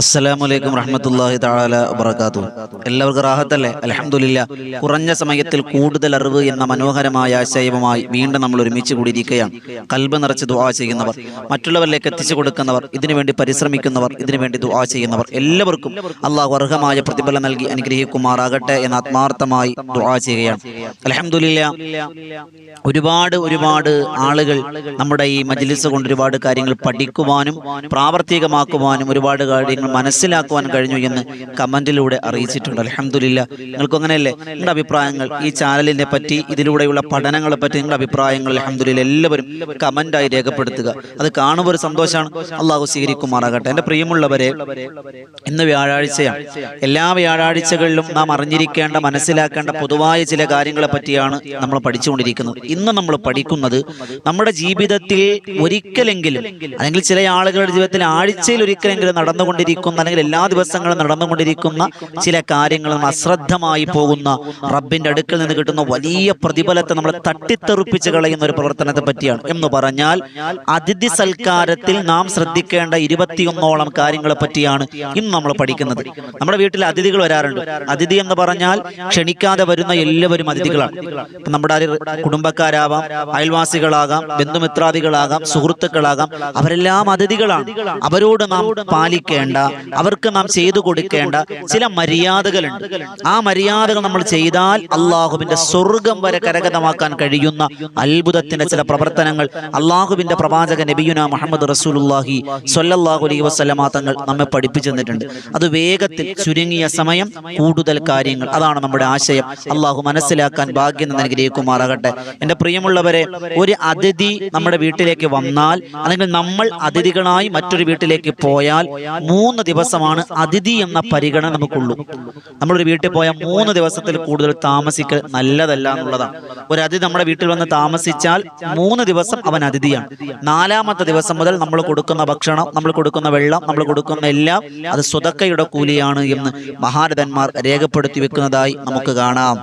അസ്സലാമലൈക്കും റഹമത്തല്ലാഹി തആല വബറകാത്തു എല്ലാവർക്കും റാഹത്തല്ലേ? അലഹമില്ല കുറഞ്ഞ സമയത്തിൽ കൂടുതൽ അറിവ് എന്ന മനോഹരമായ ആശയവുമായി വീണ്ടും നമ്മൾ ഒരുമിച്ച് കൂടിയിരിക്കുകയാണ്. കൽബ് നിറച്ച് ദുആ ചെയ്യുന്നവർ മറ്റുള്ളവരിലേക്ക് എത്തിച്ചു കൊടുക്കുന്നവർ ഇതിനുവേണ്ടി പരിശ്രമിക്കുന്നവർ ഇതിനുവേണ്ടി ദുആ ചെയ്യുന്നവർ എല്ലാവർക്കും അള്ളാഹു അർഹമായ പ്രതിഫലം നൽകി അനുഗ്രഹിക്കുമാറാകട്ടെ എന്ന് ആത്മാർത്ഥമായി ദുആ ചെയ്യുകയാണ്. അലഹമില്ല ഒരുപാട് ഒരുപാട് ആളുകൾ നമ്മുടെ ഈ മജ്ലിസ് കൊണ്ട് ഒരുപാട് കാര്യങ്ങൾ പഠിക്കുവാനും പ്രാവർത്തികമാക്കുവാനും ഒരുപാട് കാര്യങ്ങൾ മനസ്സിലാക്കുവാൻ കഴിഞ്ഞു എന്ന് കമന്റിലൂടെ അറിയിച്ചിട്ടുണ്ട്. അലഹമില്ല നിങ്ങൾക്ക് അങ്ങനെയല്ലേ? നിങ്ങളുടെ അഭിപ്രായങ്ങൾ ഈ ചാനലിനെ പറ്റി ഇതിലൂടെയുള്ള പഠനങ്ങളെ പറ്റി നിങ്ങളുടെ അഭിപ്രായങ്ങൾ അലഹമില്ല എല്ലാവരും കമന്റായി രേഖപ്പെടുത്തുക. അത് കാണുമ്പോൾ ഒരു സന്തോഷമാണ്. അള്ളാഹു സ്വീകരിക്കുമാറാകട്ടെ. എന്റെ പ്രിയമുള്ളവരെ ഇന്ന് വ്യാഴാഴ്ചയാണ്. എല്ലാ വ്യാഴാഴ്ചകളിലും നാം അറിഞ്ഞിരിക്കേണ്ട മനസ്സിലാക്കേണ്ട പൊതുവായ ചില കാര്യങ്ങളെ പറ്റിയാണ് നമ്മൾ പഠിച്ചുകൊണ്ടിരിക്കുന്നത്. ഇന്ന് നമ്മൾ പഠിക്കുന്നത് നമ്മുടെ ജീവിതത്തിൽ ഒരിക്കലെങ്കിലും അല്ലെങ്കിൽ ചില ആളുകളുടെ ജീവിതത്തിൽ ആഴ്ചയിൽ ഒരിക്കലെങ്കിലും നടന്നുകൊണ്ടിരിക്കുന്ന അല്ലെങ്കിൽ എല്ലാ ദിവസങ്ങളും നടന്നുകൊണ്ടിരിക്കുന്ന ചില കാര്യങ്ങളും അശ്രദ്ധമായി പോകുന്ന റബ്ബിന്റെ അടുക്കൽ നിന്ന് കിട്ടുന്ന വലിയ പ്രതിഫലത്തെ നമ്മൾ തട്ടിത്തെറിപ്പിച്ച് കളയുന്ന ഒരു പ്രവർത്തനത്തെ പറ്റിയാണ്. എന്ന് പറഞ്ഞാൽ അതിഥി സൽക്കാരത്തിൽ നാം ശ്രദ്ധിക്കേണ്ട ഇരുപത്തിയൊന്നോളം കാര്യങ്ങളെ പറ്റിയാണ് ഇന്ന് നമ്മൾ പഠിക്കുന്നത്. നമ്മുടെ വീട്ടിൽ അതിഥികൾ വരാറുണ്ട്. അതിഥി എന്ന് പറഞ്ഞാൽ ക്ഷണിക്കാതെ വരുന്ന എല്ലാവരും അതിഥികളാണ്. നമ്മുടെ കുടുംബക്കാരാവാം അയൽവാസികളാകാം ബന്ധുമിത്രാദികളാകാം സുഹൃത്തുക്കളാകാം അവരെല്ലാം അതിഥികളാണ്. അവരോട് നാം പാലിക്കേണ്ട അവർക്ക് നാം ചെയ്തു കൊടുക്കേണ്ട ചില മര്യാദകളുണ്ട്. ആ മര്യാദകൾ നമ്മൾ ചെയ്താൽ അള്ളാഹുവിന്റെ സ്വർഗം വരെ കരഗതമാക്കാൻ കഴിയുന്ന അത്ഭുതത്തിന്റെ ചില പ്രവർത്തനങ്ങൾ അള്ളാഹുവിന്റെ പ്രവാചക നബിയുന മുഹമ്മദ് റസൂലുല്ലാഹി സൊല്ലാഹു അലൈഹി വസല്ലമ തങ്ങൾ നമ്മെ പഠിപ്പിച്ചു തന്നിട്ടുണ്ട്. അത് വേഗത്തിൽ ചുരുങ്ങിയ സമയം കൂടുതൽ കാര്യങ്ങൾ. അതാണ് നമ്മുടെ ആശയം. അള്ളാഹു മനസ്സിലാക്കാൻ ഭാഗ്യം അനുഗ്രഹിക്കുമാറാകട്ടെ. എന്റെ പ്രിയമുള്ളവരെ ഒരു അതിഥി നമ്മുടെ വീട്ടിലേക്ക് വന്നാൽ അല്ലെങ്കിൽ നമ്മൾ അതിഥികളായി മറ്റൊരു വീട്ടിലേക്ക് പോയാൽ മൂന്ന് ദിവസമാണ് അതിഥി എന്ന പരിഗണന നമുക്കുള്ളൂ. നമ്മളൊരു വീട്ടിൽ പോയാൽ മൂന്ന് ദിവസത്തിൽ കൂടുതൽ താമസിക്കൽ നല്ലതല്ല എന്നുള്ളതാണ്. ഒരു അതിഥി നമ്മുടെ വീട്ടിൽ വന്ന് താമസിച്ചാൽ മൂന്ന് ദിവസം അവൻ അതിഥിയാണ്. നാലാമത്തെ ദിവസം മുതൽ നമ്മൾ കൊടുക്കുന്ന ഭക്ഷണം നമ്മൾ കൊടുക്കുന്ന വെള്ളം നമ്മൾ കൊടുക്കുന്ന എല്ലാം അത് സ്വതക്കയുടെ കൂലിയാണ് എന്ന് മഹാരഥന്മാർ രേഖപ്പെടുത്തി വെക്കുന്നതായി നമുക്ക് കാണാം.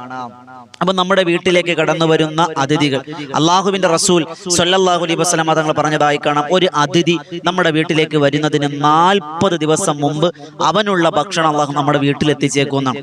അപ്പൊ നമ്മുടെ വീട്ടിലേക്ക് കടന്നു വരുന്ന അതിഥികൾ. അള്ളാഹുവിന്റെ റസൂൽ സൊല്ലാഹു വസല്ലം തങ്ങൾ പറഞ്ഞതായി കാണാം. ഒരു അതിഥി നമ്മുടെ വീട്ടിലേക്ക് വരുന്നതിന് നാൽപ്പത് ദിവസം മുമ്പ് അവനുള്ള ഭക്ഷണം അള്ളാഹു നമ്മുടെ വീട്ടിൽ എത്തിച്ചേക്കുമെന്നാണ്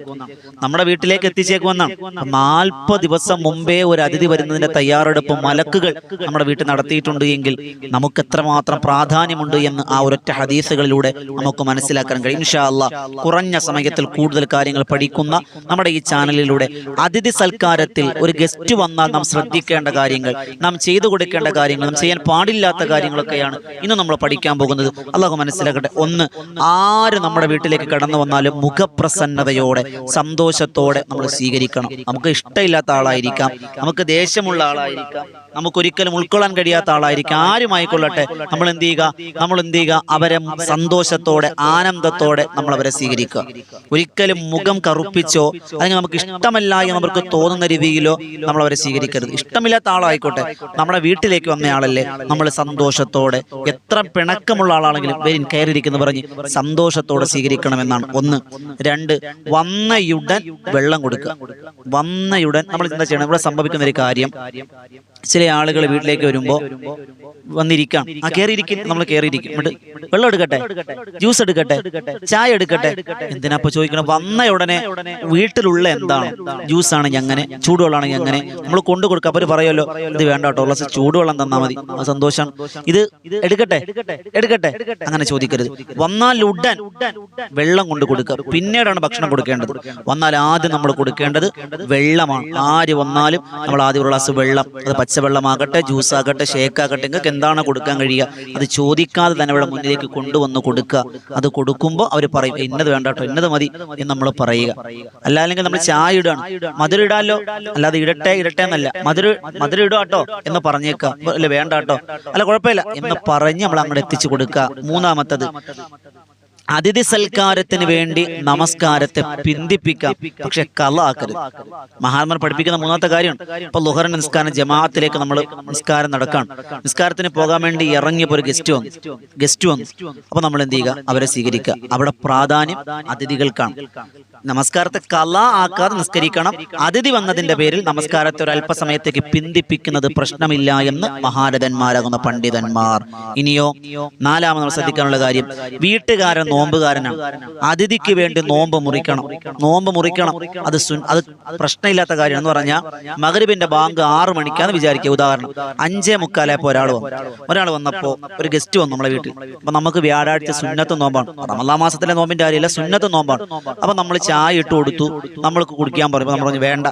നമ്മുടെ വീട്ടിലേക്ക് എത്തിച്ചേക്കുമെന്നാണ്. നാൽപ്പത് ദിവസം മുമ്പേ ഒരു അതിഥി വരുന്നതിന്റെ തയ്യാറെടുപ്പ് മലക്കുകൾ നമ്മുടെ വീട്ടിൽ നടത്തിയിട്ടുണ്ട് എങ്കിൽ നമുക്ക് എത്രമാത്രം പ്രാധാന്യമുണ്ട് എന്ന് ആ ഒരൊറ്റ ഹദീസുകളിലൂടെ നമുക്ക് മനസ്സിലാക്കാൻ കഴിയും. ഇൻഷാ അള്ളാഹ് കുറഞ്ഞ സമയത്തിൽ കൂടുതൽ കാര്യങ്ങൾ പഠിക്കുന്ന നമ്മുടെ ഈ ചാനലിലൂടെ അതിഥി സൽക്കാരത്തിൽ ഒരു ഗസ്റ്റ് വന്നാൽ നാം ശ്രദ്ധിക്കേണ്ട കാര്യങ്ങൾ നാം ചെയ്തു കൊടുക്കേണ്ട കാര്യങ്ങൾ നാം ചെയ്യാൻ പാടില്ലാത്ത കാര്യങ്ങളൊക്കെയാണ് ഇന്ന് നമ്മൾ പഠിക്കാൻ പോകുന്നത്. അള്ളാഹു മനസ്സിലാക്കട്ടെ ഒന്ന് ആര് നമ്മുടെ വീട്ടിലേക്ക് കടന്നു വന്നാലും മുഖപ്രസന്നതയോടെ സന്തോഷത്തോടെ നമ്മൾ സ്വീകരിക്കണം. നമുക്ക് ഇഷ്ടമില്ലാത്ത ആളായിരിക്കാം നമുക്ക് ദേഷ്യമുള്ള ആളായിരിക്കാം നമുക്കൊരിക്കലും ഉൾക്കൊള്ളാൻ കഴിയാത്ത ആളായിരിക്കാം. ആരുമായിക്കൊള്ളട്ടെ? നമ്മൾ എന്ത് ചെയ്യുക? നമ്മൾ എന്ത് ചെയ്യുക? അവരെ സന്തോഷത്തോടെ ആനന്ദത്തോടെ നമ്മൾ അവരെ സ്വീകരിക്കുക. ഒരിക്കലും മുഖം കറുപ്പിച്ചോ അല്ലെങ്കിൽ നമുക്ക് ഇഷ്ടമല്ല എന്ന് അവർക്ക് തോന്നുന്ന രീതിയിലോ നമ്മൾ അവരെ സ്വീകരിക്കരുത്. ഇഷ്ടമില്ലാത്ത ആളായിക്കോട്ടെ. നമ്മുടെ വീട്ടിലേക്ക് വന്ന ആളല്ലേ? നമ്മൾ സന്തോഷത്തോടെ എത്ര പിണക്കമുള്ള ആളാണെങ്കിലും വരും കയറിയിരിക്കുന്നു പറഞ്ഞ് സന്തോഷത്തോടെ സ്വീകരിക്കണമെന്നാണ്. ഒന്ന്. രണ്ട്. വന്നയുടൻ വെള്ളം കൊടുക്കുക. വന്നയുടൻ നമ്മൾ എന്താ ചെയ്യണം? ഇവിടെ സംഭവിക്കുന്ന ഒരു കാര്യം. ചില ആളുകൾ വീട്ടിലേക്ക് വരുമ്പോ വന്നിരിക്കാം. ആ കയറിയിരിക്കും. നമ്മൾ കയറിയിരിക്കും. വെള്ളം എടുക്കട്ടെ? ജ്യൂസ് എടുക്കട്ടെ? ചായ എടുക്കട്ടെ? എന്തിനാ ചോദിക്കണം? വന്ന ഉടനെ വീട്ടിലുള്ള എന്താണ്? ജ്യൂസ് ആണെങ്കിൽ അങ്ങനെ ചൂടുവെള്ളമാണെങ്കിൽ അങ്ങനെ നമ്മൾ കൊണ്ടു കൊടുക്കുക. അവർ പറയുമല്ലോ ഇത് വേണ്ട കേട്ടോ ഉള്ള ചൂടുവെള്ളം തന്നാ മതി. സന്തോഷം. ഇത് എടുക്കട്ടെ? എടുക്കട്ടെ? അങ്ങനെ ചോദിക്കരുത്. വന്നാൽ ഉടൻ വെള്ളം കൊണ്ട് കൊടുക്കുക. പിന്നീടാണ് ഭക്ഷണം കൊടുക്കേണ്ടത്. വന്നാൽ ആദ്യം നമ്മൾ കൊടുക്കേണ്ടത് വെള്ളമാണ്. ആര് വന്നാലും നമ്മൾ ആദ്യം ഒരു ഗ്ലാസ് വെള്ളം അത് പച്ചവെള്ളമാകട്ടെ ജ്യൂസ് ആകട്ടെ ഷേക്ക് ആകട്ടെ നിങ്ങൾക്ക് എന്താണ് കൊടുക്കാൻ കഴിയുക? അത് ചോദിക്കാതെ തന്നെ ഇവിടെ മുന്നിലേക്ക് കൊണ്ടുവന്ന് കൊടുക്കുക. അത് കൊടുക്കുമ്പോൾ അവർ പറയും "ഏയ് ഇന്നത് വേണ്ട കേട്ടോ ഇന്നത് മതി എന്ന് നമ്മൾ പറയുക. അല്ലാല്ലെങ്കിൽ നമ്മൾ ചായ ഇടാണ് മധുരം ഇടാലോ? അല്ലാതെ ഇടട്ടെ ഇടട്ടെ എന്നല്ല. മധുര മധുര ഇടുക കേട്ടോ എന്ന് പറഞ്ഞേക്കാം. അല്ല വേണ്ട കേട്ടോ. അല്ല കുഴപ്പമില്ല. എന്ന് പറഞ്ഞ് നമ്മൾ അങ്ങോട്ട് എത്തിച്ചു കൊടുക്കുക. മൂന്നാമത്തത്. അതിഥി സൽക്കാരത്തിന് വേണ്ടി നമസ്കാരത്തെ പിന്തിപ്പിക്കാം. പക്ഷെ കലാക്കരുത് മഹാത്മാർ പഠിപ്പിക്കുന്ന മൂന്നാമത്തെ കാര്യമാണ് ഇപ്പൊ ലുഹർ നിസ്കാരം ജമാഅത്തിലേക്ക് നമ്മൾ നിസ്കാരം നടക്കാണ് നിസ്കാരത്തിന് പോകാൻ വേണ്ടി ഇറങ്ങിയപ്പോൾ ഒരു ഗസ്റ്റ് വന്നു. ഗസ്റ്റ് വന്നു. അപ്പൊ നമ്മൾ എന്ത് ചെയ്യുക? അവരെ സ്വീകരിക്കുക. അവിടെ പ്രാധാന്യം അതിഥികൾക്കാണ്. നമസ്കാരത്തെ കല ആക്കാതെ നിസ്കരിക്കണം. അതിഥി വന്നതിന്റെ പേരിൽ നമസ്കാരത്തെ ഒരു അല്പസമയത്തേക്ക് പിന്തിപ്പിക്കുന്നത് പ്രശ്നമില്ല എന്ന് മഹാരഥന്മാരാകുന്ന പണ്ഡിതന്മാർ. ഇനിയോ നാലാമത് ശ്രദ്ധിക്കാനുള്ള കാര്യം വീട്ടുകാരൻ നോമ്പുകാരനാണ്. അതിഥിക്ക് വേണ്ടി നോമ്പ് മുറിക്കണം. നോമ്പ് മുറിക്കണം. അത് അത് പ്രശ്നമില്ലാത്ത കാര്യം എന്ന് പറഞ്ഞാൽ മകരിബിന്റെ ബാങ്ക് ആറ് മണിക്കാന്ന് വിചാരിക്കുക. ഉദാഹരണം അഞ്ചേ മുക്കാലായപ്പോ ഒരാൾ വന്നു. ഒരാൾ വന്നപ്പോ ഒരു ഗസ്റ്റ് വന്നു നമ്മളെ വീട്ടിൽ. അപ്പൊ നമുക്ക് വ്യാഴാഴ്ച സുന്നത്ത് നോമ്പാണ്. റമലാ മാസത്തിലെ നോമ്പിന്റെ കാര്യമില്ല സുന്നത്ത് നോമ്പാണ്. അപ്പൊ നമ്മൾ ചായ ഇട്ട് കൊടുത്തു. നമ്മൾക്ക് കുടിക്കാൻ പറയുമ്പോൾ നമ്മൾ പറഞ്ഞു വേണ്ട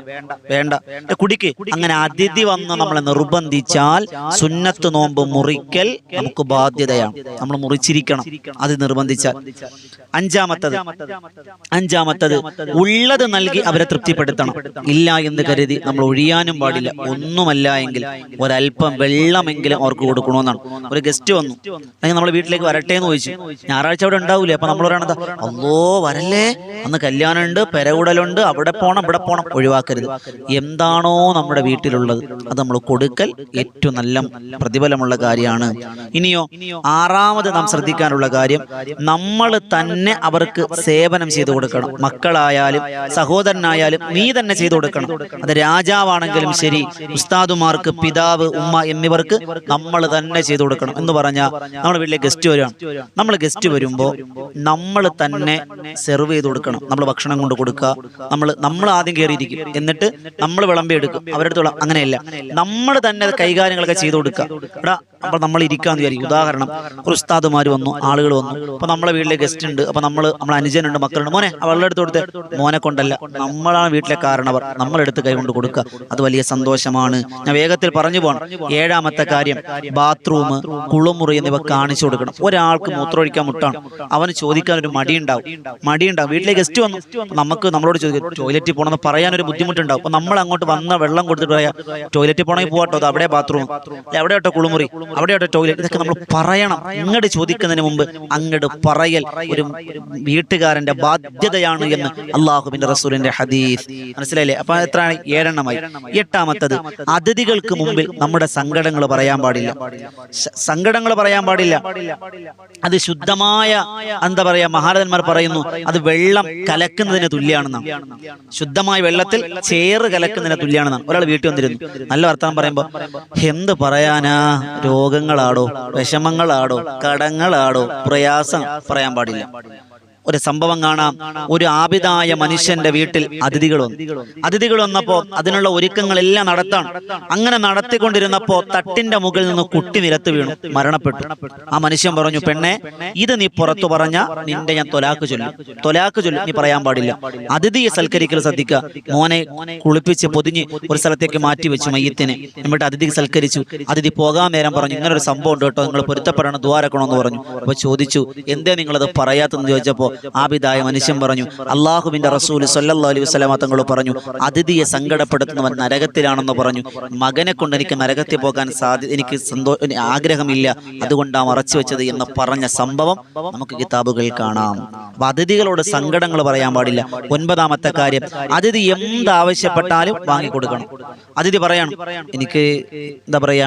വേണ്ട. കുടിക്ക്. അങ്ങനെ അതിഥി വന്ന് നമ്മളെ നിർബന്ധിച്ചാൽ സുന്നത്ത് നോമ്പ് മുറിക്കൽ നമുക്ക് ബാധ്യതയാണ്. നമ്മൾ മുറിച്ചിരിക്കണം. അത് നിർബന്ധിച്ചാൽ. അഞ്ചാമത്തത്. അഞ്ചാമത്തത് ഉള്ളത് നൽകി അവരെ തൃപ്തിപ്പെടുത്തണം. ഇല്ല എന്ന് കരുതി നമ്മൾ ഒഴിയാനും പാടില്ല. ഒന്നുമല്ല എങ്കിൽ ഒരല്പം വെള്ളമെങ്കിലും അവർക്ക് കൊടുക്കണമെന്നാണ്. ഒരു ഗസ്റ്റ് വന്നു. അല്ലെങ്കിൽ നമ്മൾ വീട്ടിലേക്ക് വരട്ടെ എന്ന് ചോദിച്ചു. ഞായറാഴ്ച അവിടെ ഉണ്ടാവൂലേ? അപ്പൊ നമ്മൾ പറയണത് അല്ലോ വരല്ലേ? അന്ന് കല്യാണമുണ്ട് പെരകുടലുണ്ട് അവിടെ പോണം ഇവിടെ പോണം ഒഴിവാക്കരുത്. എന്താണോ നമ്മുടെ വീട്ടിലുള്ളത് അത് നമ്മൾ കൊടുക്കൽ ഏറ്റവും നല്ല പ്രതിഫലമുള്ള കാര്യമാണ്. ഇനിയോ ആറാമത് നാം ശ്രദ്ധിക്കാനുള്ള കാര്യം നമ്മൾ തന്നെ അവർക്ക് സേവനം ചെയ്തു കൊടുക്കണം. മക്കളായാലും സഹോദരനായാലും നീ തന്നെ ചെയ്തു കൊടുക്കണം. അത് രാജാവാണെങ്കിലും ശരി ഉസ്താദുമാർക്ക് പിതാവ് ഉമ്മ എന്നിവർക്ക് നമ്മൾ തന്നെ ചെയ്തു കൊടുക്കണം എന്ന് പറഞ്ഞാൽ നമ്മുടെ വീട്ടിലെ ഗസ്റ്റ് വരികയാണ്. നമ്മൾ ഗസ്റ്റ് വരുമ്പോൾ നമ്മൾ തന്നെ സെർവ് ചെയ്ത് കൊടുക്കണം. നമ്മൾ ഭക്ഷണം കൊണ്ട് കൊടുക്കുക. നമ്മൾ നമ്മൾ ആദ്യം കയറിയിരിക്കും എന്നിട്ട് നമ്മൾ വിളമ്പി എടുക്കും അവരുടെ അടുത്തുള്ള അങ്ങനെയല്ല. നമ്മൾ തന്നെ കൈകാര്യങ്ങളൊക്കെ ചെയ്തു കൊടുക്കുക. എടാ അപ്പോൾ നമ്മൾ ഇരിക്കാന്ന് വിചാരിക്കും. ഉദാഹരണം ഒരു ഉസ്താദുമാർ വന്നു ആളുകൾ വന്നു. അപ്പൊ നമ്മളെ വീട്ടിലെ ഗസ്റ്റ് ഉണ്ട്. അപ്പൊ നമ്മൾ നമ്മളെ അനുജനുണ്ട് മക്കളുണ്ട്. മോനെ അവളുടെ എടുത്ത് കൊടുത്ത്. മോനെ കൊണ്ടല്ല. നമ്മളാണ് വീട്ടിലെ കാരണവർ. നമ്മളെടുത്ത് കൈകൊണ്ട് കൊടുക്കുക. അത് വലിയ സന്തോഷമാണ്. ഞാൻ വേഗത്തിൽ പറഞ്ഞു പോകണം. ഏഴാമത്തെ കാര്യം ബാത്റൂം കുളിമുറി എന്നിവ കാണിച്ചു കൊടുക്കണം. ഒരാൾക്ക് മൂത്രമൊഴിക്കാൻ മുട്ടാണ്. അവന് ചോദിക്കാൻ ഒരു മടിയുണ്ടാവും. മടിയുണ്ടാവും. വീട്ടിലെ ഗസ്റ്റ് വന്നു. നമുക്ക് നമ്മളോട് ചോദിക്കും ടോയ്ലറ്റിൽ പോകണമെന്ന് പറയാൻ ഒരു ബുദ്ധിമുട്ടുണ്ടാവും? അപ്പൊ നമ്മൾ അങ്ങോട്ട് വന്ന വെള്ളം കൊടുത്തിട്ട് പറയാം ടോയ്ലറ്റിൽ പോകണമെങ്കിൽ പോകട്ടോ അത് അവിടെ ബാത്റൂം എവിടെ കേട്ടോ കുളിമുറി. അവിടെ കേട്ടോ ടോയ്ലറ്റ് ഇതൊക്കെ നമ്മൾ പറയണം. ഇങ്ങോട്ട് ചോദിക്കുന്നതിന് മുമ്പ് അങ്ങോട്ട് പറയൽ ഒരു വീട്ടുകാരന്റെ ബാധ്യതയാണ് എന്ന് അള്ളാഹുബിന്റെ റസൂലിന്റെ ഹദീസ്. മനസ്സിലായില്ലേ? അപ്പൊ എത്ര ഏഴെണ്ണമായി. എട്ടാമത്തത് അതിഥികൾക്ക് മുമ്പിൽ നമ്മുടെ സങ്കടങ്ങൾ പറയാൻ പാടില്ല. സങ്കടങ്ങൾ പറയാൻ പാടില്ല. അത് ശുദ്ധമായ എന്താ പറയാ മഹാരഥന്മാർ പറയുന്നു അത് വെള്ളം കലക്കുന്നതിന് തുല്യാണെന്നാണ്. ശുദ്ധമായ വെള്ളത്തിൽ ചേറ് കലക്കുന്നതിന് തുല്യാണെന്നാണ്. ഒരാൾ വീട്ടിൽ വന്നിരുന്നു. നല്ല വർത്തമാനം പറയുമ്പോ എന്ത് പറയാനാ? രോഗങ്ങളാടോ വിഷമങ്ങളാടോ കടങ്ങളാടോ പ്രയാസം? പറയാൻ പാടില്ല. ഒരു സംഭവം കാണാം. ഒരു ആപിതായ മനുഷ്യന്റെ വീട്ടിൽ അതിഥികൾ വന്നു. അതിഥികൾ വന്നപ്പോ അതിനുള്ള ഒരുക്കങ്ങളെല്ലാം നടത്താണ് അങ്ങനെ നടത്തിക്കൊണ്ടിരുന്നപ്പോ തട്ടിന്റെ മുകളിൽ നിന്ന് കുട്ടി നിരത്ത് വീണു മരണപ്പെട്ടു. ആ മനുഷ്യൻ പറഞ്ഞു പെണ്ണെ ഇത് നീ പുറത്തു പറഞ്ഞ നിന്റെ ഞാൻ തൊലാക്ക് ചൊല്ലും. തൊലാക്ക് ചൊല്ലും നീ പറയാൻ പാടില്ല. അതിഥിയെ സൽക്കരിക്കൽ ശ്രദ്ധിക്കുക. മോനെ കുളിപ്പിച്ച് പൊതിഞ്ഞ് ഒരു സ്ഥലത്തേക്ക് മാറ്റി വെച്ചു മയ്യത്തിനെ. എന്നിട്ട് അതിഥി സൽക്കരിച്ചു. അതിഥി പോകാൻ നേരം പറഞ്ഞു ഇങ്ങനെ ഒരു സംഭവം ഉണ്ട് കേട്ടോ. നിങ്ങൾ പൊരുത്തപ്പെടണം ദ്വാരക്കണമെന്ന് പറഞ്ഞു. അപ്പൊ ചോദിച്ചു എന്തേ നിങ്ങളത് പറയാത്തെന്ന് ചോദിച്ചപ്പോ ആബിദായ മനുഷ്യൻ പറഞ്ഞു അള്ളാഹുവിന്റെ റസൂൽ സല്ലല്ലാഹു അലൈഹി വസല്ലമ തങ്ങൾ പറഞ്ഞു അതിഥിയെ സങ്കടപ്പെടുത്തുന്നവൻ നരകത്തിലാണെന്ന് പറഞ്ഞു. മകനെ കൊണ്ട് എനിക്ക് നരകത്തിൽ പോകാൻ സാധ്യത എനിക്ക് സന്തോ ആഗ്രഹമില്ല. അതുകൊണ്ടാണ് മറച്ചു വെച്ചത് എന്ന് പറഞ്ഞ സംഭവം നമുക്ക് കിതാബുകളിൽ കാണാം. അപ്പൊ അതിഥികളോട് സങ്കടങ്ങൾ പറയാൻ പാടില്ല. ഒൻപതാമത്തെ കാര്യം അതിഥി എന്താവശ്യപ്പെട്ടാലും വാങ്ങിക്കൊടുക്കണം അതിഥി പറയണം എനിക്ക് എന്താ പറയാ?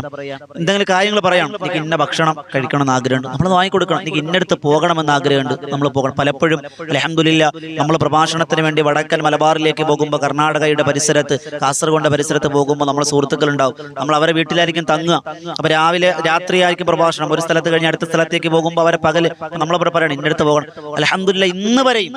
എന്തെങ്കിലും കാര്യങ്ങൾ പറയണം. എനിക്ക് ഇന്ന ഭക്ഷണം കഴിക്കണം എന്ന് ആഗ്രഹമുണ്ട് നമ്മൾ വാങ്ങിക്കൊടുക്കണം. എനിക്ക് ഇന്നടുത്ത് പോകണമെന്ന് ആഗ്രഹമുണ്ട്. നമ്മൾ പോകണം. പലപ്പോഴും അലഹമില്ല നമ്മൾ പ്രഭാഷണത്തിന് വേണ്ടി വടക്കൻ മലബാറിലേക്ക് പോകുമ്പോൾ കർണാടകയുടെ പരിസരത്ത് കാസർഗോഡ് പരിസരത്ത് പോകുമ്പോൾ നമ്മൾ സുഹൃത്തുക്കൾ ഉണ്ടാവും നമ്മൾ അവരെ വീട്ടിലായിരിക്കും തങ്ങുക. അപ്പൊ രാവിലെ രാത്രിയായിരിക്കും പ്രഭാഷണം. ഒരു സ്ഥലത്ത് കഴിഞ്ഞ് അടുത്ത സ്ഥലത്തേക്ക് പോകുമ്പോൾ അവരെ പകൽ നമ്മൾ അവരെ പറയണം ഇന്നടുത്ത് പോകണം. അലഹമില്ല ഇന്ന് വരെയും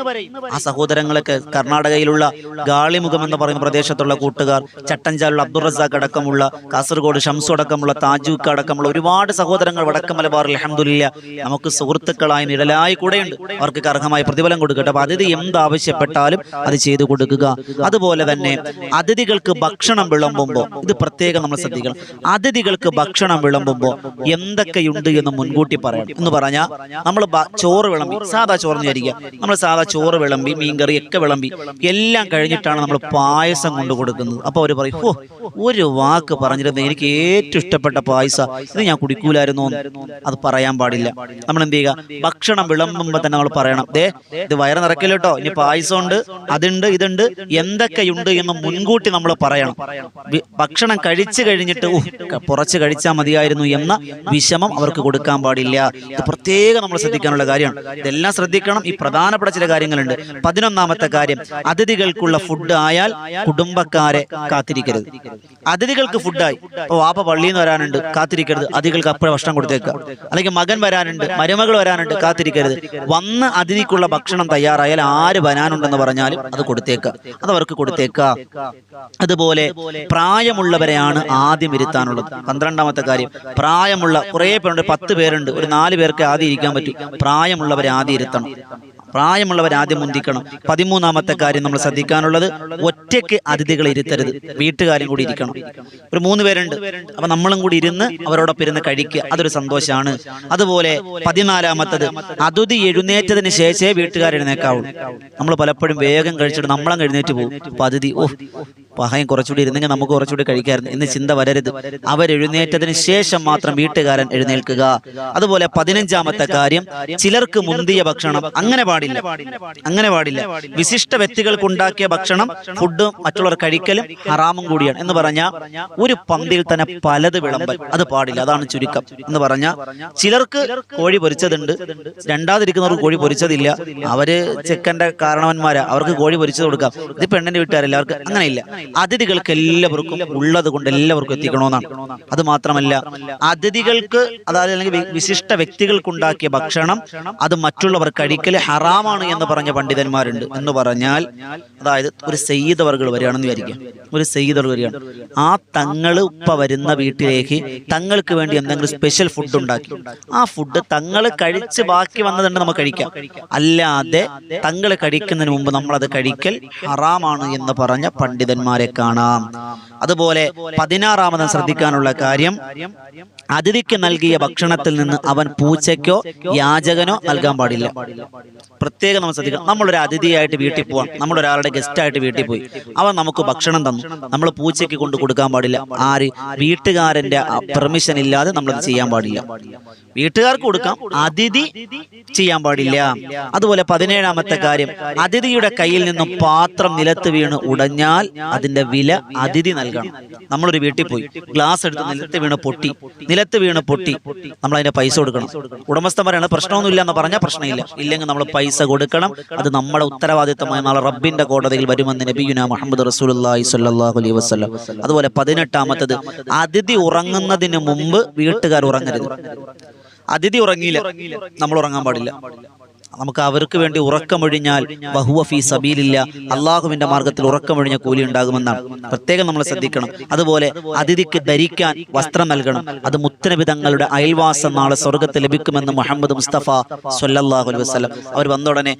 ആ സഹോദരങ്ങളൊക്കെ കർണാടകയിലുള്ള ഗാളിമുഖം എന്ന് പറയുന്ന പ്രദേശത്തുള്ള കൂട്ടുകാർ ചട്ടഞ്ചാലുള്ള അബ്ദുൾ റസാഖ് അടക്കമുള്ള കാസർഗോഡ് ഷംസു അടക്കമുള്ള താജൂക്ക് അടക്കമുള്ള ഒരുപാട് സഹോദരങ്ങൾ വടക്കൻ മലബാറിൽ അലഹമില്ല നമുക്ക് സുഹൃത്തുക്കളായി നിഴലായി കൂടെയുണ്ട്. അവർക്ക് അർഹമായ പ്രതിഫലം കൊടുക്കട്ടെ. അപ്പൊ അതിഥി എന്താവശ്യപ്പെട്ടാലും അത് ചെയ്തു കൊടുക്കുക. അതുപോലെ തന്നെ അതിഥികൾക്ക് ഭക്ഷണം വിളമ്പുമ്പോൾ ഇത് പ്രത്യേകം നമ്മൾ ശ്രദ്ധിക്കണം. അതിഥികൾക്ക് ഭക്ഷണം വിളമ്പുമ്പോൾ എന്തൊക്കെയുണ്ട് എന്ന് മുൻകൂട്ടി പറയണം. എന്ന് പറഞ്ഞാൽ നമ്മൾ ചോറ് വിളമ്പി സാധാ ചോറ് വിചാരിക്കുക. നമ്മൾ സാധാ ചോറ് വിളമ്പി മീൻകറി ഒക്കെ വിളമ്പി എല്ലാം കഴിഞ്ഞിട്ടാണ് നമ്മൾ പായസം കൊണ്ട് കൊടുക്കുന്നത്. അപ്പൊ അവർ പറയും ഓ ഒരു വാക്ക് പറഞ്ഞിരുന്നു എനിക്ക് ഏറ്റവും ഇഷ്ടപ്പെട്ട പായസ. ഇത് ഞാൻ കുടിക്കൂലായിരുന്നു? എന്ന്." അത് പറയാൻ പാടില്ല. നമ്മൾ എന്ത് ചെയ്യുക? ഭക്ഷണം വിളമ്പുമ്പോൾ തന്നെ നമ്മൾ പറയണം ദേ ഇത് വയറ് നിറക്കില്ല കേട്ടോ. ഇനി പായസം ഉണ്ട് അതുണ്ട് ഇതുണ്ട് എന്തൊക്കെയുണ്ട് എന്ന് മുൻകൂട്ടി നമ്മൾ പറയണം. ഭക്ഷണം കഴിച്ചു കഴിഞ്ഞിട്ട് പുറച്ച് കഴിച്ചാൽ മതിയായിരുന്നു എന്ന വിഷമം അവർക്ക് കൊടുക്കാൻ പാടില്ല. ഇത് പ്രത്യേകം നമ്മൾ ശ്രദ്ധിക്കാനുള്ള കാര്യമാണ്. ഇതെല്ലാം ശ്രദ്ധിക്കണം. ഈ പ്രധാനപ്പെട്ട ചില കാര്യങ്ങളുണ്ട്. പതിനൊന്നാമത്തെ കാര്യം അതിഥികൾക്കുള്ള ഫുഡ് ആയാൽ കുടുംബക്കാരെ കാത്തിരിക്കരുത്. അതിഥികൾക്ക് ഫുഡായി. ഇപ്പൊ വാപ്പ പള്ളിയിൽ നിന്ന് വരാനുണ്ട് കാത്തിരിക്കരുത്. അതിഥികൾക്ക് അപ്പോഴേ ഭക്ഷണം കൊടുത്തേക്കുക. അല്ലെങ്കിൽ മകൻ വരാനുണ്ട് മരുമകൾ വരാനുണ്ട് കാത്തിരിക്കരുത്. വന്ന് അതിഥിക്കുള്ള ഭക്ഷണം തയ്യാറായാൽ ആര് വരാനുണ്ടെന്ന് പറഞ്ഞാലും അത് കൊടുത്തേക്ക. അത് അവർക്ക് കൊടുത്തേക്ക. അതുപോലെ പ്രായമുള്ളവരെയാണ് ആദ്യം ഇരുത്താനുള്ളത്. പന്ത്രണ്ടാമത്തെ കാര്യം പ്രായമുള്ള കുറേ പേരുണ്ട് പത്ത് പേരുണ്ട്. ഒരു നാല് പേർക്ക് ആദ്യം ഇരിക്കാൻ പറ്റും. പ്രായമുള്ളവരെ ആദ്യം ഇരുത്തണം. പ്രായമുള്ളവർ ആദ്യം മുന്തിക്കണം. പതിമൂന്നാമത്തെ കാര്യം നമ്മൾ ശ്രദ്ധിക്കാനുള്ളത് ഒറ്റയ്ക്ക് അതിഥികളെ ഇരുത്തരുത്. വീട്ടുകാരും കൂടി ഇരിക്കണം. ഒരു മൂന്ന് പേരുണ്ട്. അപ്പൊ നമ്മളും കൂടി ഇരുന്ന് അവരോടൊപ്പം ഇരുന്ന് കഴിക്കുക. അതൊരു സന്തോഷമാണ്. അതുപോലെ പതിനാലാമത്തത് അതിഥി എഴുന്നേറ്റതിന് ശേഷമേ വീട്ടുകാർ എഴുന്നേക്കാവുള്ളൂ നമ്മൾ പലപ്പോഴും വേഗം കഴിച്ചിട്ട് നമ്മളും എഴുന്നേറ്റ് പോകും. അപ്പൊ അതിഥി ഓ പഹയം കുറച്ചുകൂടി ഇരുന്നെങ്കിൽ നമുക്ക് കുറച്ചുകൂടി കഴിക്കായിരുന്നു. എന്ന് ചിന്ത വരരുത്. അവരെഴുന്നേറ്റതിന് ശേഷം മാത്രം വീട്ടുകാരൻ എഴുന്നേൽക്കുക. അതുപോലെ പതിനഞ്ചാമത്തെ കാര്യം ചിലർക്ക് മുന്തിയ ഭക്ഷണം. അങ്ങനെ പാടില്ല. അങ്ങനെ പാടില്ല. വിശിഷ്ട വ്യക്തികൾക്ക് ഉണ്ടാക്കിയ ഭക്ഷണം ഫുഡ് മറ്റുള്ളവർ കഴിക്കലും ഹറാമും കൂടിയാണ്. എന്ന് പറഞ്ഞാൽ ഒരു പന്തിയിൽ തന്നെ പലത് വിളമ്പൽ. അത് പാടില്ല. അതാണ് ചുരുക്കം. എന്ന് പറഞ്ഞാൽ ചിലർക്ക് കോഴി പൊരിച്ചതുണ്ട്. രണ്ടാതിരിക്കുന്നവർക്ക് കോഴി പൊരിച്ചതില്ല. അവർ ചെക്കന്റെ കാരണവന്മാരാ. അവർക്ക് കോഴി പൊരിച്ചു കൊടുക്കാം. ഇത് പെണ്ണിന്റെ അങ്ങനെ അങ്ങനെയില്ല. അതിഥികൾക്ക് എല്ലാവർക്കും ഉള്ളത് കൊണ്ട് എല്ലാവർക്കും എത്തിക്കണമെന്നാണ്. അത് മാത്രമല്ല അതിഥികൾക്ക് അതായത് അല്ലെങ്കിൽ വിശിഷ്ട വ്യക്തികൾക്കുണ്ടാക്കിയ ഭക്ഷണം അത് മറ്റുള്ളവർ കഴിക്കൽ ഹറാമാണ് എന്ന് പറഞ്ഞ പണ്ഡിതന്മാരുണ്ട്. എന്ന് പറഞ്ഞാൽ അതായത് ഒരു സെയ്ത് വർഗൾ വരികയാണെന്ന് വിചാരിക്കുക. ഒരു സെയ്ത് വർഗൾ വരികയാണ്. ആ തങ്ങൾ ഉപ്പ വരുന്ന വീട്ടിലേക്ക് തങ്ങൾക്ക് വേണ്ടി എന്തെങ്കിലും സ്പെഷ്യൽ ഫുഡ് ഉണ്ടാക്കി. ആ ഫുഡ് തങ്ങൾ കഴിച്ച് ബാക്കി വന്നതുണ്ട് നമുക്ക് കഴിക്കാം. അല്ലാതെ തങ്ങൾ കഴിക്കുന്നതിന് മുമ്പ് നമ്മൾ അത് കഴിക്കൽ ഹറാമാണ് എന്ന് പറഞ്ഞ പണ്ഡിതന്മാരെ കാണാം. അതുപോലെ പതിനാറാമതും ശ്രദ്ധിക്കാനുള്ള കാര്യം അതിഥിക്ക് നൽകിയ ഭക്ഷണത്തിൽ നിന്ന് അവൻ പൂച്ചയ്ക്കോ യാചകനോ നൽകാൻ പാടില്ല. പ്രത്യേകം നമ്മൾ ശ്രദ്ധിക്കണം. നമ്മളൊരു അതിഥിയായിട്ട് വീട്ടിൽ പോവാം നമ്മളൊരാളുടെ ഗസ്റ്റായിട്ട് വീട്ടിൽ പോയി. അവൻ നമുക്ക് ഭക്ഷണം തന്നു. നമ്മൾ പൂച്ചയ്ക്ക് കൊണ്ട് കൊടുക്കാൻ പാടില്ല. ആര്? വീട്ടുകാരന്റെ പെർമിഷൻ ഇല്ലാതെ നമ്മളത് ചെയ്യാൻ പാടില്ല. വീട്ടുകാർക്ക് കൊടുക്കാം. അതിഥി ചെയ്യാൻ പാടില്ല. അതുപോലെ പതിനേഴാമത്തെ കാര്യം. അതിഥിയുടെ കയ്യിൽ നിന്നും പാത്രം നിലത്ത് വീണ് ഉടഞ്ഞാൽ അതിന്റെ വില അതിഥി നൽകണം. നമ്മളൊരു വീട്ടിൽ പോയി. ഗ്ലാസ് എടുത്ത് നിലത്ത് വീണ് പൊട്ടി. നിലത്ത് വീണ് പൊട്ടി. നമ്മൾ അതിന്റെ പൈസ കൊടുക്കണം. ഉടമസ്ഥൻ പറയണം പ്രശ്നമൊന്നുമില്ല എന്ന് പറഞ്ഞാൽ പ്രശ്നമില്ല. ഇല്ലെങ്കിൽ നമ്മൾ പൈസ കൊടുക്കണം. അത് നമ്മുടെ ഉത്തരവാദിത്തമായി നാളെ റബ്ബിന്റെ കോടതിയിൽ വരുമെന്ന് നബിയുന മുഹമ്മദ് റസൂലി സ്വല്ലല്ലാഹു അലൈഹി വസല്ലം. അതുപോലെ പതിനെട്ടാമത്തത് അതിഥി ഉറങ്ങുന്നതിന് മുമ്പ് വീട്ടുകാർ ഉറങ്ങരുത്. അതിഥി ഉറങ്ങിയില്ല. നമ്മൾ ഉറങ്ങാൻ പാടില്ല. നമുക്ക് അവർക്ക് വേണ്ടി ഉറക്കമൊഴിഞ്ഞാൽ ബഹുവഫി സബീലില്ല. അള്ളാഹുവിന്റെ മാർഗത്തിൽ ഉറക്കമൊഴിഞ്ഞ കൂലി ഉണ്ടാകുമെന്നാണ്. പ്രത്യേകം നമ്മൾ ശ്രദ്ധിക്കണം. അതുപോലെ അതിഥിക്ക് ധരിക്കാൻ വസ്ത്രം നൽകണം. അത് മുത്തനബി തങ്ങളുടെ അയൽവാസം നാളെ സ്വർഗത്ത് ലഭിക്കുമെന്ന് മുഹമ്മദ് മുസ്തഫ സൊല്ലാഹു അലൈഹി വസ്ലം അവർ വന്ന ഉടനെ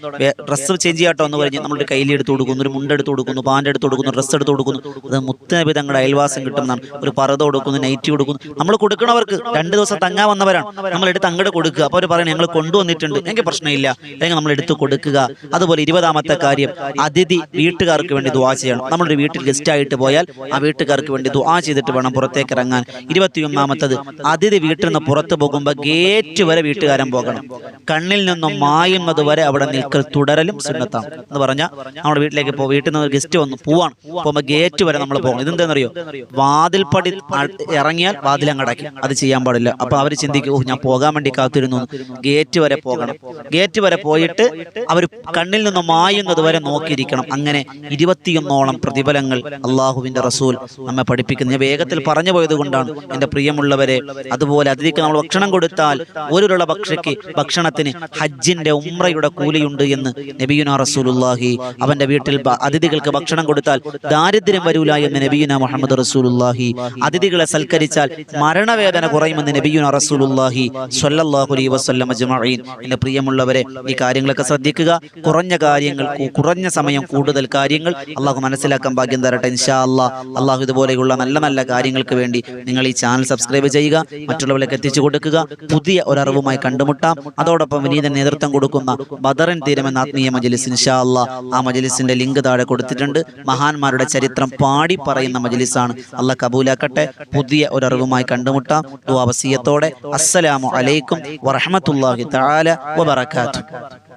ഡ്രസ്സ് ചേഞ്ച് ചെയ്യാട്ടോ എന്ന് പറഞ്ഞ് നമ്മുടെ കയ്യിൽ എടുത്ത് കൊടുക്കുന്നു ഒരു മുണ്ടെടുത്ത് കൊടുക്കുന്നു പാന്റ് എടുത്ത് കൊടുക്കുന്നു ഡ്രസ്സ് എടുത്ത് കൊടുക്കുന്നു. അത് മുത്തനബി തങ്ങളുടെ അയൽവാസം കിട്ടുന്നതാണ്. ഒരു പറത കൊടുക്കുന്നു നൈറ്റി കൊടുക്കുന്നു. നമ്മൾ കൊടുക്കണവർക്ക് രണ്ട് ദിവസം തങ്ങാൻ വന്നവരാണ്. നമ്മൾ എടുത്ത് അങ്ങോട്ട് കൊടുക്കുക. അപ്പോൾ അവർ പറയുന്നത് ഞങ്ങൾ കൊണ്ടുവന്നിട്ടുണ്ട്. എനിക്ക് പ്രശ്നമില്ല. അല്ലെങ്കിൽ നമ്മൾ എടുത്തു കൊടുക്കുക. അതുപോലെ ഇരുപതാമത്തെ കാര്യം അതിഥി വീട്ടുകാർക്ക് വേണ്ടി ദുവാ ചെയ്യണം. നമ്മളൊരു വീട്ടിൽ ഗസ്റ്റായിട്ട് പോയാൽ ആ വീട്ടുകാർക്ക് വേണ്ടി ദുവാ ചെയ്തിട്ട് വേണം പുറത്തേക്ക് ഇറങ്ങാൻ. ഇരുപത്തിയൊന്നാമത്തത് അതിഥി വീട്ടിൽ നിന്ന് പുറത്തു പോകുമ്പോൾ ഗേറ്റ് വരെ വീട്ടുകാരൻ പോകണം. കണ്ണിൽ നിന്നും മായുന്നത് വരെ അവിടെ നിൽക്കൽ തുടരലും സുന്നത്താണ്. എന്ന് പറഞ്ഞാൽ നമ്മുടെ വീട്ടിലേക്ക് പോ വീട്ടിൽ നിന്ന് ഗസ്റ്റ് വന്നു പോവാണ്. പോകുമ്പോൾ ഗേറ്റ് വരെ നമ്മൾ പോകണം. ഇതെന്താണെന്നറിയോ വാതിൽപ്പടി ഇറങ്ങിയാൽ വാതിൽ അങ്ങടക്കി അത് ചെയ്യാൻ പാടില്ല. അപ്പൊ അവർ ചിന്തിക്കും ഞാൻ പോകാൻ വേണ്ടി കാത്തിരുന്നു. ഗേറ്റ് വരെ പോകണം. ഗേറ്റ് വരെ പോയിട്ട് അവർ കണ്ണിൽ നിന്ന് മായുന്നത് വരെ നോക്കിയിരിക്കണം. അങ്ങനെ ഇരുപത്തിയൊന്നോളം പ്രതിഫലങ്ങൾ അള്ളാഹുവിന്റെ റസൂൽ നമ്മെ പഠിപ്പിക്കുന്നത് വേഗത്തിൽ പറഞ്ഞു പോയത് കൊണ്ടാണ് എന്റെ പ്രിയമുള്ളവരെ അതുപോലെ അതിലേക്ക് നമ്മൾ ഭക്ഷണം കൊടുത്താൽ ഒരുള്ള ഭക്ഷയ്ക്ക് ഭക്ഷണത്തിന് ഹജ്ജിന്റെ ഉമ്രയുടെ കൂലിയുണ്ട് എന്ന് നബിയുന റസൂലുല്ലാഹി അവന്റെ വീട്ടിൽ അതിഥികൾക്ക് ഭക്ഷണം കൊടുത്താൽ ദാരിദ്ര്യം വരൂല എന്ന് നബിയുന മുഹമ്മദ് റസൂലുല്ലാഹി അതിഥികളെ സൽക്കരിച്ചാൽ മരണവേദന കുറയുമെന്ന് നബിയുന റസൂലുല്ലാഹി സ്വല്ലല്ലാഹു അലൈഹി വസല്ലം അജ്മഈൻ. പ്രിയമുള്ളവരെ ഈ കാര്യങ്ങളൊക്കെ ശ്രദ്ധിക്കുക. കുറഞ്ഞ കാര്യങ്ങൾ കുറഞ്ഞ സമയം കൂടുതൽ കാര്യങ്ങൾ അള്ളാഹു മനസ്സിലാക്കാൻ ഭാഗ്യം തരട്ടെ ഇൻഷാ അള്ളാ അള്ളാഹു ഇതുപോലെയുള്ള നല്ല നല്ല കാര്യങ്ങൾക്ക് വേണ്ടി നിങ്ങൾ ഈ ചാനൽ സബ്സ്ക്രൈബ് ചെയ്യുക മറ്റുള്ളവരിലേക്ക് എത്തിച്ചു കൊടുക്കുക പുതിയ ഒരറിവുമായി കണ്ടുമുട്ടാം. അതോടൊപ്പം വിനീതൻ നേതൃത്വം കൊടുക്കുന്ന ബദറൻ തീരം എന്ന ആത്മീയ മജലിസ് ഇൻഷാ അള്ളാ ആ മജലിസിന്റെ ലിങ്ക് താഴെ കൊടുത്തിട്ടുണ്ട്. മഹാന്മാരുടെ ചരിത്രം പാടി പറയുന്ന മജലിസാണ്. അള്ളാഹ് കബൂലാക്കട്ടെ. പുതിയ ഒരറിവുമായി കണ്ടുമുട്ടാം. ദുആ വസിയത്തോടെ. അസ്സലാമു അലൈക്കും വറഹമത്തല്ലാഹി തആല വബറകാതുഹു. وبركاته.